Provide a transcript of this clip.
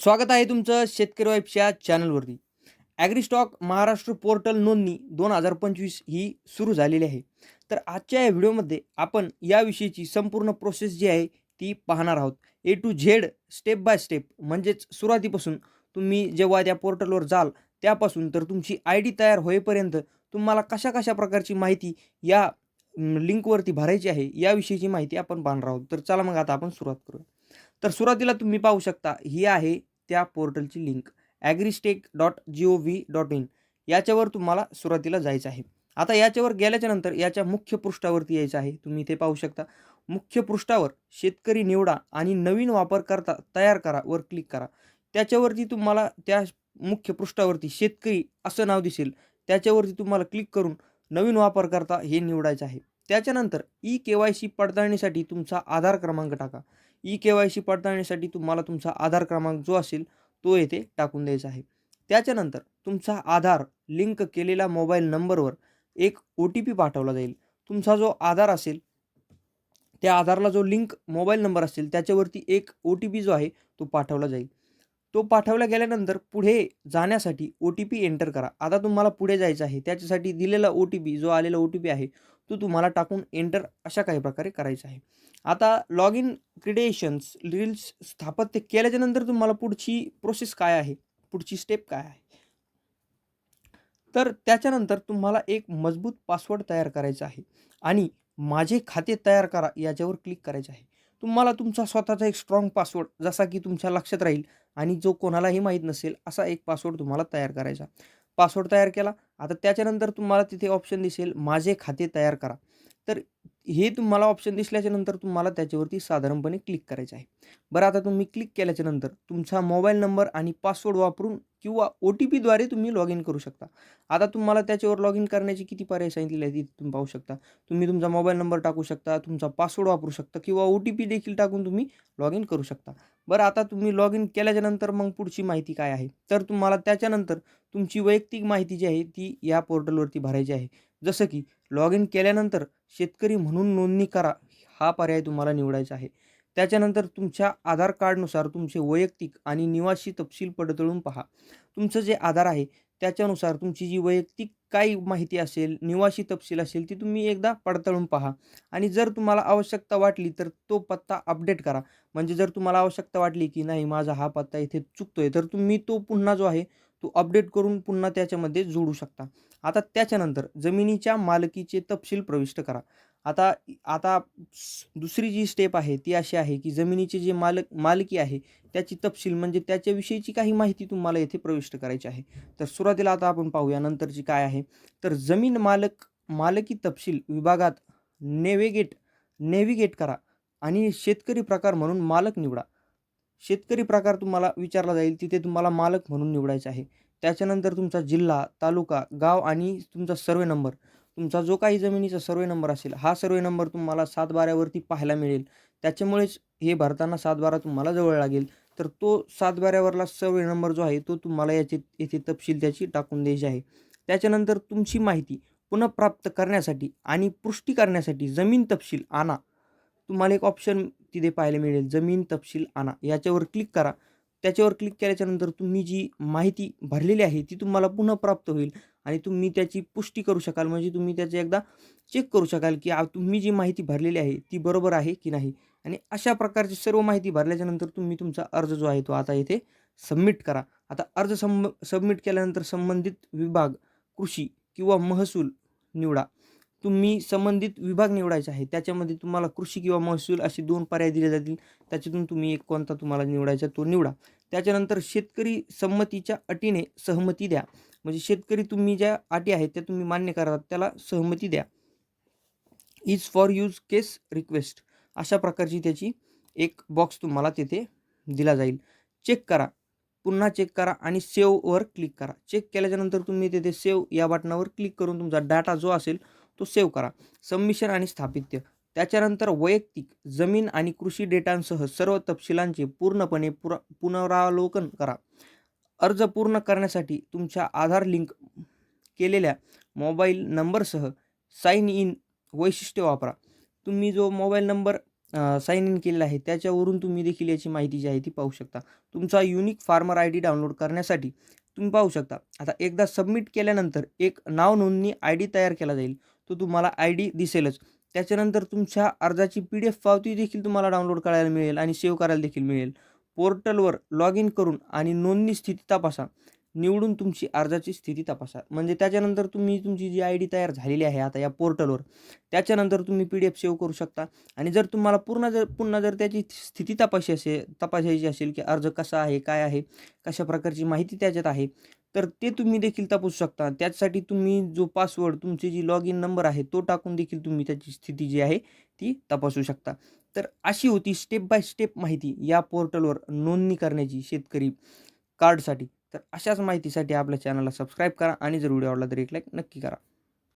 स्वागत आहे तुमचं शेतकरी वाईफच्या चॅनलवरती ॲग्रीस्टॉक महाराष्ट्र पोर्टल नोंदणी दोन हजार पंचवीस ही सुरू झालेली आहे. तर आजच्या या व्हिडिओमध्ये आपण याविषयीची संपूर्ण प्रोसेस जी आहे ती पाहणार आहोत. A to Z step by step म्हणजेच सुरुवातीपासून तुम्ही जेव्हा त्या पोर्टलवर जाल त्यापासून तर तुमची आय डी तयार होईपर्यंत तुम्हाला कशा कशा प्रकारची माहिती या लिंकवरती भरायची आहे याविषयीची माहिती आपण पाहणार आहोत. तर चला मग आता आपण सुरुवात करूया. तर सुरुवातीला तुम्ही पाहू शकता ही आहे त्या पोर्टलची link AgriStack dot G O V dot in याच्यावर तुम्हाला सुरुवातीला जायचं आहे. आता याच्यावर गेल्याच्यानंतर याच्या मुख्य पृष्ठावरती यायचं आहे. तुम्ही इथे पाहू शकता. मुख्य पृष्ठावर शेतकरी निवडा आणि नवीन वापरकर्ता तयार करा वर क्लिक करा. त्याच्यावरती तुम्हाला त्या मुख्य पृष्ठावरती शेतकरी असं नाव दिसेल. त्याच्यावरती तुम्हाला क्लिक करून नवीन वापरकर्ता हे निवडायचं आहे. त्याच्यानंतर ई के वाय सी पडताळणीसाठी तुमचा आधार क्रमांक टाका. ई के वाय सी पडताळणीसाठी तुम्हाला तुमचा आधार क्रमांक जो असेल तो येथे टाकून द्यायचा आहे. त्याच्यानंतर तुमचा आधार लिंक केलेल्या मोबाईल नंबरवर एक ओ टी पी पाठवला जाईल. तुमचा जो आधार असेल त्या आधारला जो लिंक मोबाईल नंबर असेल त्याच्यावरती एक ओ टी पी जो आहे तो पाठवला जाईल. तो पाठवला गेल्यानंतर पुढे जाण्यासाठी ओ टी पी एंटर करा. आता तुम्हाला पुढे जायचं आहे त्याच्यासाठी दिलेला ओ टी पी जो आलेला ओ टी पी आहे तो तुम्हाला टाकून एंटर अशा काही प्रकारे करायचा आहे. आता लॉग इन क्रिडेशन्स रील्स स्थापत्य केल्याच्यानंतर तुम्हाला पुढची प्रोसेस काय आहे? पुढची स्टेप काय आहे? तर त्याच्यानंतर तुम्हाला एक मजबूत पासवर्ड तयार करायचा आहे आणि माझे खाते तयार करा याच्यावर क्लिक करायचे आहे. तुम्हाला तुमचा स्वतःचा एक स्ट्रॉंग पासवर्ड जसा की तुमच्या लक्षात राहील आणि जो कोणालाही माहीत नसेल असा एक पासवर्ड तुम्हाला तयार करायचा. पासवर्ड तयार केला आता त्याच्यानंतर तुम्हाला तिथे ऑप्शन दिसेल माझे खाते तयार करा. तर हे तुम्हाला ऑप्शन दिसल्याच्यानंतर तुम्हाला त्याच्यावरती साधारणपणे क्लिक करायचं आहे. बरं आता तुम्ही क्लिक केल्याच्यानंतर तुमचा मोबाईल नंबर आणि पासवर्ड वापरून किंवा ओ टी पीद्वारे तुम्ही लॉग इन करू शकता. आता तुम्हाला त्याच्यावर लॉग इन करण्याचे किती पर्याय सांगितलेले आहेत इथे तुम्ही पाहू शकता. तुम्ही तुमचा मोबाईल नंबर टाकू शकता तुमचा पासवर्ड वापरू शकता किंवा ओ टी पी देखील टाकून तुम्ही लॉग इन करू शकता. बरं आता तुम्ही लॉग इन केल्याच्यानंतर मग पुढची माहिती काय आहे? तर तुम्हाला त्याच्यानंतर तुमची वैयक्तिक माहिती जी आहे ती या पोर्टलवरती भरायची आहे. जसं की लॉग इन केल्यानंतर शेतकरी म्हणून नोंदणी करा हा पर्याय तुम्हाला निवडायचा आहे. त्याच्यानंतर तुमच्या आधार कार्डनुसार तुमचे वैयक्तिक आणि निवासी तपशील पडतळून पहा. तुमचं जे आधार आहे त्याच्यानुसार तुमची जी वैयक्तिक काही माहिती असेल निवासी तपशील असेल ती तुम्ही एकदा पडताळून पहा. आणि जर तुम्हाला आवश्यकता वाटली तर तो पत्ता अपडेट करा. म्हणजे जर तुम्हाला आवश्यकता वाटली की नाही माझा हा पत्ता इथे चुकतो आहे तर तुम्ही तो पुन्हा जो आहे तो अपडेट करून पुन्हा त्याच्यामध्ये जोडू शकता. आता त्याच्यानंतर जमिनीच्या मालकीचे तपशील प्रविष्ट करा. आता आता दुसरी जी स्टेप आहे ती अशी आहे की जमिनीचे जे मालक मालकी आहे त्याची तपशील म्हणजे त्याच्याविषयीची काही माहिती तुम्हाला येथे प्रविष्ट करायची आहे. तर सुरुवातीला आता आपण पाहूया नंतरची काय आहे. तर जमीन मालक मालकी तपशील विभागात नेव्हिगेट नेव्हिगेट करा आणि शेतकरी प्रकार म्हणून मालक निवडा. शेतकरी प्रकार तुम्हाला विचारला जाईल तिथे तुम्हाला मालक म्हणून निवडायचं आहे. त्याच्यानंतर तुमचा जिल्हा तालुका गाव आणि तुमचा सर्वे नंबर. तुमचा जो काही जमिनीचा सर्वे नंबर असेल हा सर्वे नंबर तुम्हाला सातबाऱ्यावरती पाहायला मिळेल. त्याच्यामुळेच हे भरताना सातबारा तुम्हाला जवळ लागेल. तर तो सातबाऱ्यावरला सर्वे नंबर जो आहे तो तुम्हाला याचे येथे तपशील त्याची टाकून द्यायची आहे. त्याच्यानंतर तुमची माहिती पुनर्प्राप्त करण्यासाठी आणि पुष्टी करण्यासाठी जमीन तपशील आणा. तुम्हाला एक ऑप्शन तिथे पाहायला मिळेल. जमीन तपशील आणा. याच्यावर क्लिक करा. त्याच्यावर क्लिक केल्याच्यानंतर तुम्ही जी माहिती भरलेली आहे ती तुम्हाला पुन्हा प्राप्त होईल आणि तुम्ही त्याची पुष्टी करू शकाल. म्हणजे तुम्ही त्याचे एकदा चेक करू शकाल की तुम्ही जी माहिती भरलेली आहे ती बरोबर आहे की नाही? आणि अशा प्रकारची सर्व माहिती भरल्याच्यानंतर तुम्ही तुमचा अर्ज जो आहे तो आता इथे सबमिट करा. आता अर्ज सम सबमिट केल्यानंतर संबंधित विभाग कृषी किंवा महसूल निवडा. तुम्ही संबंधित विभाग निवडायचा आहे त्याच्यामध्ये तुम्हाला कृषी किंवा महसूल असे दोन पर्याय दिले जातील. त्याच्यातून तुम्ही एक कोणता तुम्हाला निवडायचा तो निवडा. त्याच्यानंतर शेतकरी संमतीच्या अटीने सहमती द्या. म्हणजे शेतकरी तुम्ही ज्या अटी आहेत त्या तुम्ही मान्य करतात त्याला सहमती द्या. Is for use case request अशा प्रकारची त्याची एक बॉक्स तुम्हाला तिथे दिला जाईल. चेक करा. पुन्हा चेक करा आणि सेव्हवर क्लिक करा. चेक केल्याच्यानंतर तुम्ही तिथे सेव्ह या बटनावर क्लिक करून तुमचा डाटा जो असेल तो सेव्ह करा. सबमिशन आणि स्थापित्य. त्याच्यानंतर वैयक्तिक जमीन आणि कृषी डेटांसह सर्व तपशिलांचे पूर्णपणे पुरा पुनरावलोकन करा. अर्ज पूर्ण करण्यासाठी तुमच्या आधार लिंक केलेल्या मोबाईल नंबरसह साइन इन वैशिष्ट्य वापरा. तुम्ही जो मोबाईल नंबर साइन इन केलेला आहे त्याच्यावरून तुम्ही देखील याची माहिती जी आहे ती पाहू शकता. तुमचा unique farmer I D download करण्यासाठी तुम्ही पाहू शकता. आता एकदा सबमिट केल्यानंतर एक नाव नोंदणी आय डी तयार केला जाईल. तो तुम्हाला आय डी दिसेलच. त्याच्यानंतर तुमच्या अर्जाची पी डी एफ पावती देखील तुम्हाला डाउनलोड करायला मिळेल आणि सेव्ह करायला देखील मिळेल. पोर्टलवर लॉग इन करून आणि नोंदणी स्थिती तपासा. निवडून तुमची अर्जाची स्थिती तपासा. म्हणजे त्याच्यानंतर तुम्ही तुमची जी आय डी तयार झालेली आहे आता या पोर्टलवर त्याच्यानंतर तुम्ही पी डी एफ सेव्ह करू शकता. आणि जर तुम्हाला पूर्ण जर पुन्हा जर त्याची स्थिती तपाशी असेल तपासायची असेल की अर्ज कसा आहे काय आहे कशा प्रकारची माहिती त्याच्यात आहे तर ते तुम्ही देखील तपासू शकता. त्यासाठी तुम्ही जो पासवर्ड तुमची जी लॉग इन नंबर आहे तो टाकून देखील तुम्ही त्याची स्थिती जी आहे ती तपासू शकता. तर अशी होती स्टेप बाय स्टेप माहिती या पोर्टलवर नोंदणी करण्याची शेतकरी कार्डसाठी तर अशाच माहितीसाठी आपल्या चॅनलला सबस्क्राईब करा आणि जर व्हिडिओ आवडला तर एक लाईक नक्की करा.